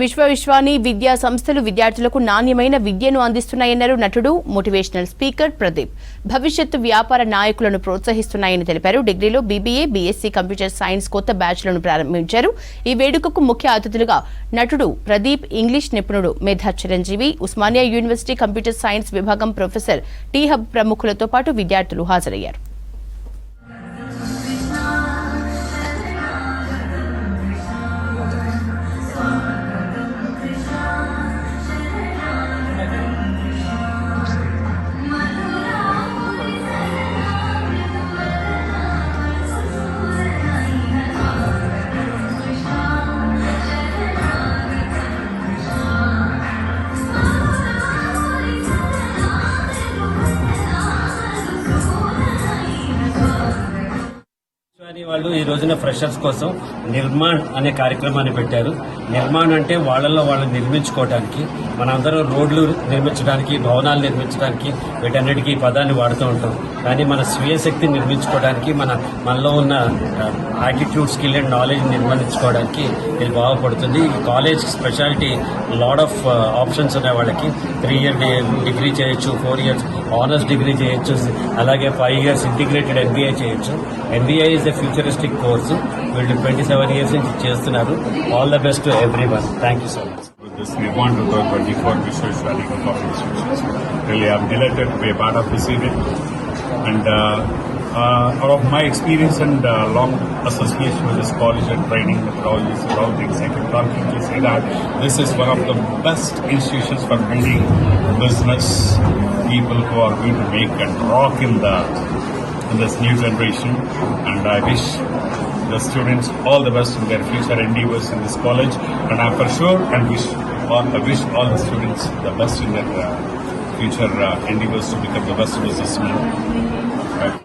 విశ్వవిశ్వాని విద్యా సంస్థలు విద్యార్థులకు నాణ్యమైన విద్యను అందిస్తున్నాయన్నారు నటుడు మోటివేషనల్ స్పీకర్ ప్రదీప్. భవిష్యత్తు వ్యాపార నాయకులను ప్రోత్సహిస్తున్నాయని తెలిపారు. డిగ్రీలో బీబీఏ బీఎస్సీ కంప్యూటర్ సైన్స్ కొత్త బ్యాచ్లను ప్రారంభించారు. ఈ వేడుకకు ముఖ్య అతిథులుగా నటుడు ప్రదీప్ ఇంగ్లీష్ నిపుణుడు Medha Chiranjeevi Osmania university computer science విభాగం ప్రొఫెసర్ టీ హబ్ ప్రముఖులతో పాటు విద్యార్థులు హాజరయ్యారు. కంపెనీ వాళ్ళు ఈ రోజున ఫ్రెషర్స్ కోసం నిర్మాణ్ అనే కార్యక్రమాన్ని పెట్టారు. నిర్మాణ్ అంటే వాళ్ళల్లో వాళ్ళు నిర్మించుకోవడానికి మనందరం రోడ్లు నిర్మించడానికి భవనాలు నిర్మించడానికి వీటన్నిటికీ ఈ పదాన్ని వాడుతూ ఉంటాం. కానీ మన స్వీయ శక్తి నిర్మించుకోవడానికి మన మనలో ఉన్న యాటిట్యూడ్ స్కిల్ అండ్ నాలెడ్జ్ నిర్మించుకోవడానికి ఇది బాగుపడుతుంది. ఈ college speciality lot of options ఉన్నాయి వాళ్ళకి. త్రీ ఇయర్ డిగ్రీ చేయొచ్చు ఫోర్ ఇయర్స్ ఆనర్స్ డిగ్రీ చేయొచ్చు అలాగే ఫైవ్ ఇయర్స్ ఇంటిగ్రేటెడ్ ఎంబీఏ చేయొచ్చు. MBA is a futuristic course వీళ్ళు ట్వంటీ సెవెన్ ఇయర్స్ నుంచి చేస్తున్నారు all the best to everyone thank you so much with this Nirvan 2024 Vishweshwari Cup of Institutions. Really, I'm delighted to be a part of this event. And uh, uh, out of my experience and uh, long association with this college and training methodologies and all things, I can confidently say that this is one of the best institutions for building business people who are going to make and rock in the in this new generation. And I wish the students all the best in their future endeavors in this college. And I'm for sure and wish all, I wish all the students the best in their uh, future uh, endeavors to become the best businessmen.